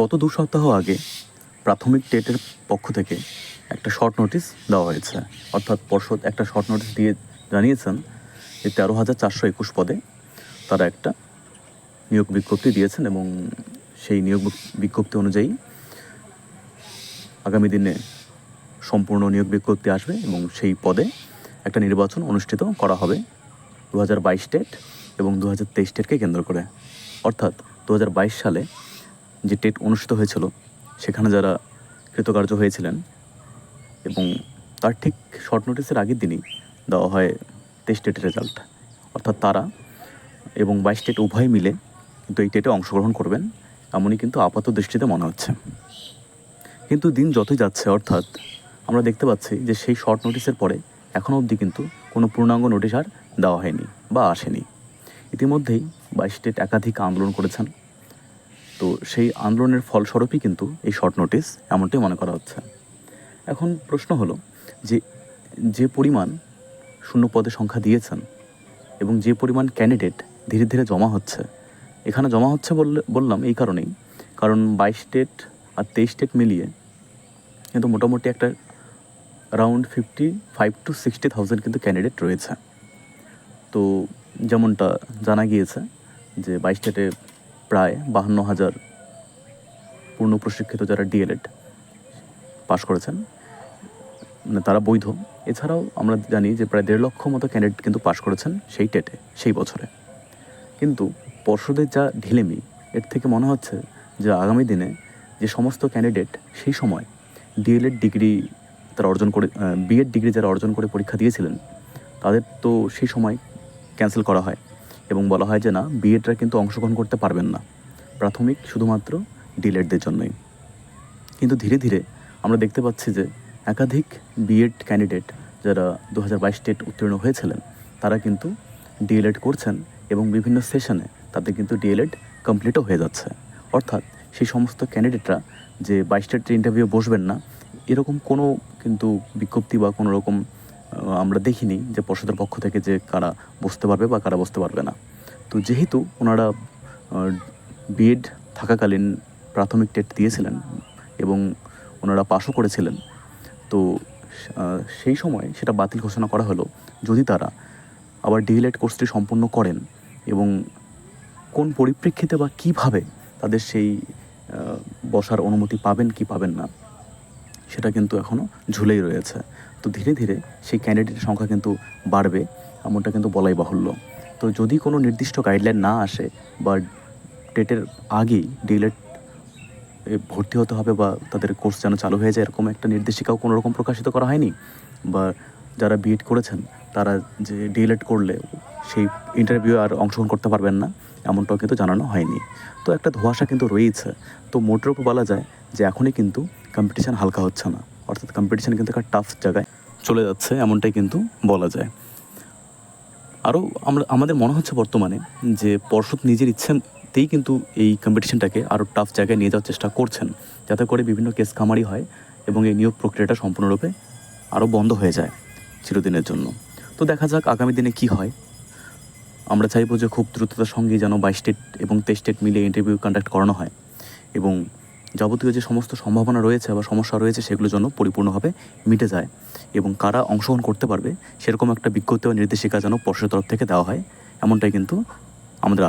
গত দু সপ্তাহ আগে প্রাথমিক টেটের পক্ষ থেকে একটা শর্ট নোটিশ দেওয়া হয়েছে। অর্থাৎ পর্ষদ একটা শর্ট নোটিশ দিয়ে জানিয়েছেন যে তেরো হাজার চারশো একুশ পদে তারা একটা নিয়োগ বিজ্ঞপ্তি দিয়েছেন এবং সেই নিয়োগ বিজ্ঞপ্তি অনুযায়ী আগামী দিনে সম্পূর্ণ নিয়োগ বিজ্ঞপ্তি আসবে এবং সেই পদে একটা নির্বাচন অনুষ্ঠিত করা হবে দু হাজার বাইশ টেট এবং দু হাজার তেইশ টেটকে কেন্দ্র করে। অর্থাৎ দু হাজার বাইশ সালে যে টেট অনুষ্ঠিত হয়েছিল, সেখানে যারা কৃতকার্য হয়েছিলেন এবং তার ঠিক শর্ট নোটিসের আগের দিনই দেওয়া হয় তেইশ টেটের রেজাল্ট অর্থাৎ তারা এবং বাইশ টেট উভয় মিলে কিন্তু এই টেটে অংশগ্রহণ করবেন, এমনই কিন্তু আপাত দৃষ্টিতে মনে হচ্ছে। কিন্তু দিন যতই যাচ্ছে, অর্থাৎ আমরা দেখতে পাচ্ছি যে সেই শর্ট নোটিসের পরে এখনও অবধি কিন্তু কোনো পূর্ণাঙ্গ নোটিশ আর দেওয়া হয়নি বা আসেনি। ইতিমধ্যেই বাইশ স্টেট একাধিক আন্দোলন করেছেন। তো সেই আন্দোলনের ফলস্বরূপই কিন্তু এই শর্ট নোটিস এমনটাই মনে করা হচ্ছে। এখন প্রশ্ন হলো যে যে পরিমাণ শূন্য পদে সংখ্যা দিয়েছেন এবং যে পরিমাণ ক্যান্ডিডেট ধীরে ধীরে জমা হচ্ছে, এখানে জমা হচ্ছে বললে, বললাম এই কারণেই। কারণ বাইশ স্টেট আর তেইশ স্টেট মিলিয়ে কিন্তু মোটামুটি একটা round fifty five to sixty thousand কিন্তু ক্যান্ডিডেট রয়েছে। তো যেমনটা জানা গিয়েছে যে বাইশ স্টেটে প্রায় বাহান্ন হাজার পূর্ণ প্রশিক্ষিত যারা ডিএলএড পাশ করেছেন মানে তারা বৈধ। এছাড়াও আমরা জানি যে প্রায় দেড় লক্ষ মতো ক্যান্ডিডেট কিন্তু পাশ করেছেন সেই টেটে সেই বছরে। কিন্তু পর্ষদের যা ঢিলেমি, এর থেকে মনে হচ্ছে যে আগামী দিনে যে সমস্ত ক্যান্ডিডেট সেই সময় ডিএলএড ডিগ্রি তারা অর্জন করে বিএড ডিগ্রি যারা অর্জন করে পরীক্ষা দিয়েছিলেন, তাদের তো সেই সময় ক্যান্সেল করা হয়। এবং বলা হয় যে না বিএডরা কিন্তু অংশগ্রহণ করতে পারবেন না। প্রাথমিক শুধুমাত্র ডিএলএডদের জন্যই। কিন্তু ধীরে ধীরে আমরা দেখতে পাচ্ছি যে একাধিক বিএড ক্যান্ডিডেট যারা দু হাজার বাইশ টেট উত্তীর্ণ হয়েছিলেন, তারা কিন্তু ডিএলএড করছেন এবং বিভিন্ন সেশনে তাদের কিন্তু ডিএলএড কমপ্লিটও হয়ে যাচ্ছে। অর্থাৎ সেই সমস্ত ক্যান্ডিডেটরা যে বাইশ টেট ইন্টারভিউ বসবেন না, এরকম কোনো কিন্তু বিজ্ঞপ্তি বা কোনো রকম আমরা দেখিনি যে পর্ষদের পক্ষ থেকে যে কারা বসতে পারবে বা কারা বসতে পারবে না। তো যেহেতু ওনারা বিএড থাকাকালীন প্রাথমিক টেট দিয়েছিলেন এবং ওনারা পাশও করেছিলেন, তো সেই সময় সেটা বাতিল ঘোষণা করা হলো যদি তারা আবার ডিএলএড কোর্সটি সম্পূর্ণ করেন এবং কোন পরিপ্রেক্ষিতে বা কীভাবে তাদের সেই বসার অনুমতি পাবেন কি পাবেন না সেটা কিন্তু এখনও ঝুলেই রয়েছে। তো ধীরে ধীরে সেই ক্যান্ডিডেটের সংখ্যা কিন্তু বাড়বে, এমনটা কিন্তু বলাই বাহুল্য। তো যদি কোনো নির্দিষ্ট গাইডলাইন না আসে বা ডেটের আগেই ডিএলএড ভর্তি হতে হবে বা তাদের কোর্স যেন চালু হয়ে যায় এরকম একটা নির্দেশিকাও কোনো রকম প্রকাশিত করা হয়নি বা যারা বিএড করেছেন, তারা যে ডিএলএড করলে সেই ইন্টারভিউ আর অংশগ্রহণ করতে পারবেন না, এমনটাও কিন্তু জানানো হয়নি। তো একটা ধোঁয়াশা কিন্তু রয়েছে তো মোটের উপর বলা যায় যে এখনই কিন্তু কম্পিটিশান হালকা হচ্ছে না। অর্থাৎ কম্পিটিশান কিন্তু একটা টাফ জায়গায় চলে যাচ্ছে, এমনটাই কিন্তু বলা যায়। আরও আমরা, আমাদের মনে হচ্ছে বর্তমানে যে পর্ষদ নিজের ইচ্ছেতেই কিন্তু এই কম্পিটিশনটাকে আরও টাফ জায়গায় নিয়ে যাওয়ার চেষ্টা করছেন, যাতে করে বিভিন্ন কেস কামারি হয় এবং এই নিয়োগ প্রক্রিয়াটা সম্পূর্ণরূপে আরও বন্ধ হয়ে যায় চিরদিনের জন্য। তো দেখা যাক আগামী দিনে কি হয়। আমরা চাইব যে খুব দ্রুততার সঙ্গে যেন বাইশ স্টেট এবং তেইশ স্টেট মিলে ইন্টারভিউ কন্ডাক্ট করানো হয় এবং যাবতীয় যে সমস্ত সম্ভাবনা রয়েছে বা সমস্যা রয়েছে সেগুলো যেন পরিপূর্ণভাবে মিটে যায় এবং কারা অংশগ্রহণ করতে পারবে সেরকম একটা বিজ্ঞপ্তি বা নির্দেশিকা যেন পর্ষদের তরফ থেকে দেওয়া হয়, এমনটাই কিন্তু আমাদের